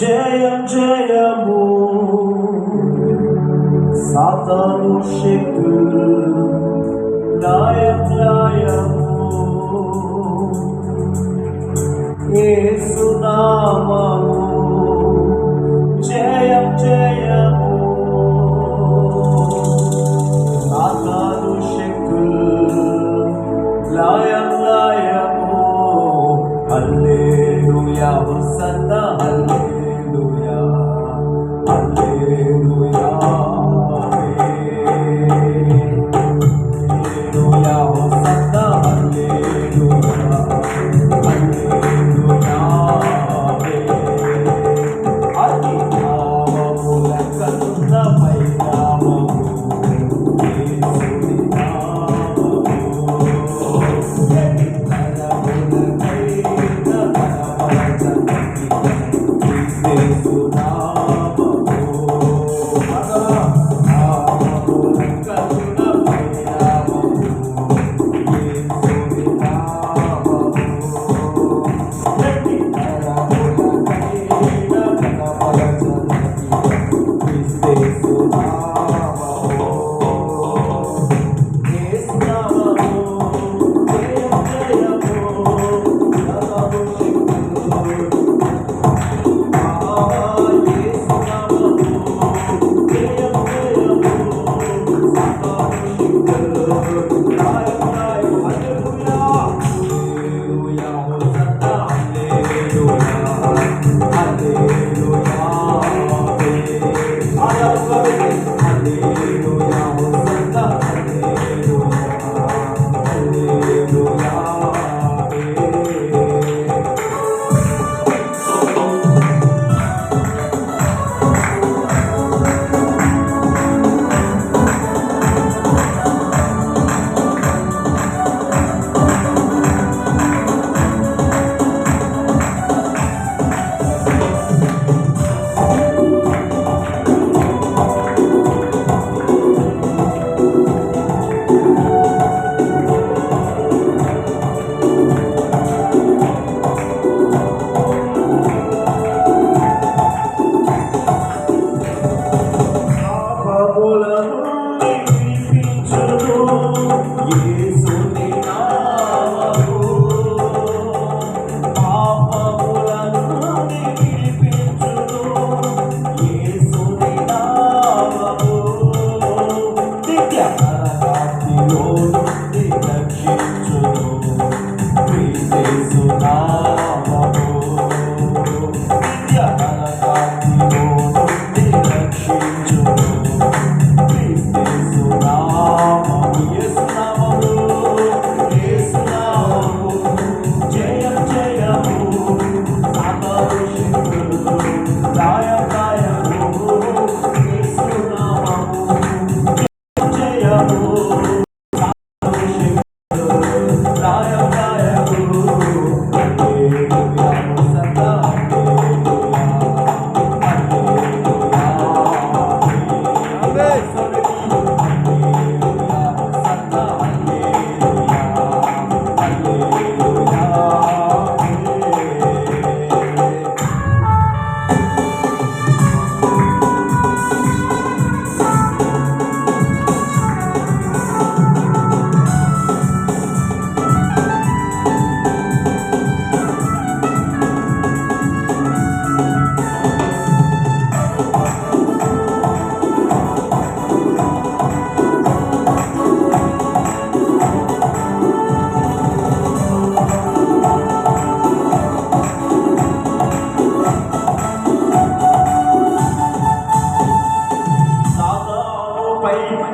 జయం జయము. సాతాను శక్తులు లయం లయము యేసునామము జయం జయము. సాతాను శక్తులు లయం లయము హల్లెలూయా. హోసన్న అల్లే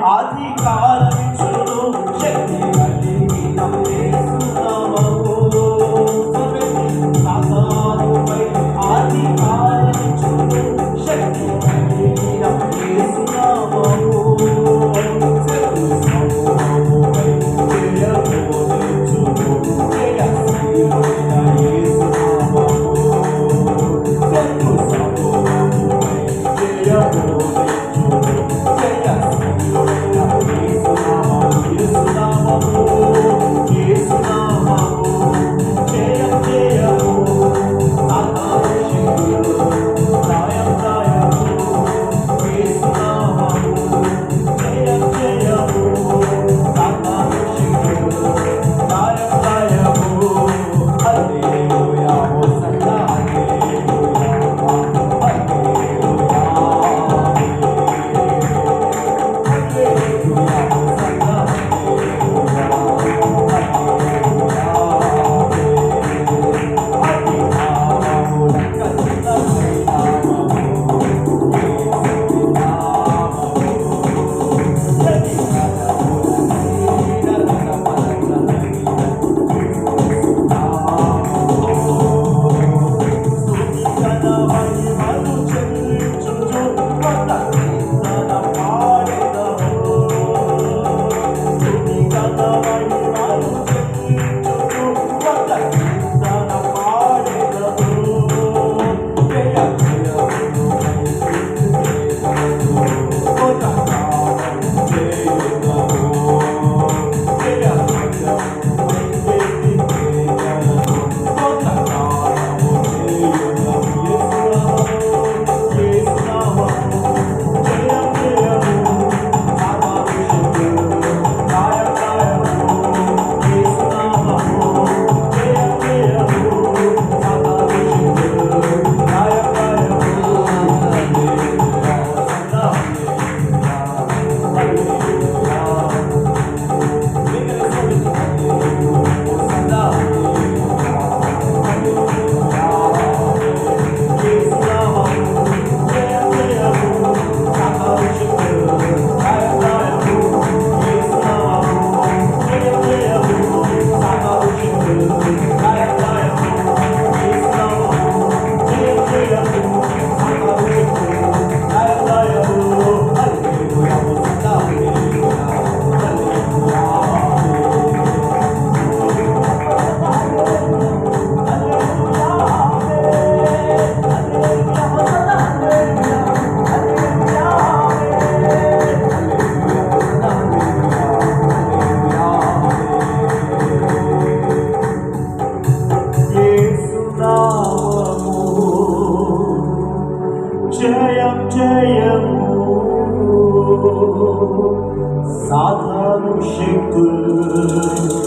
Ótica, ótica. شكر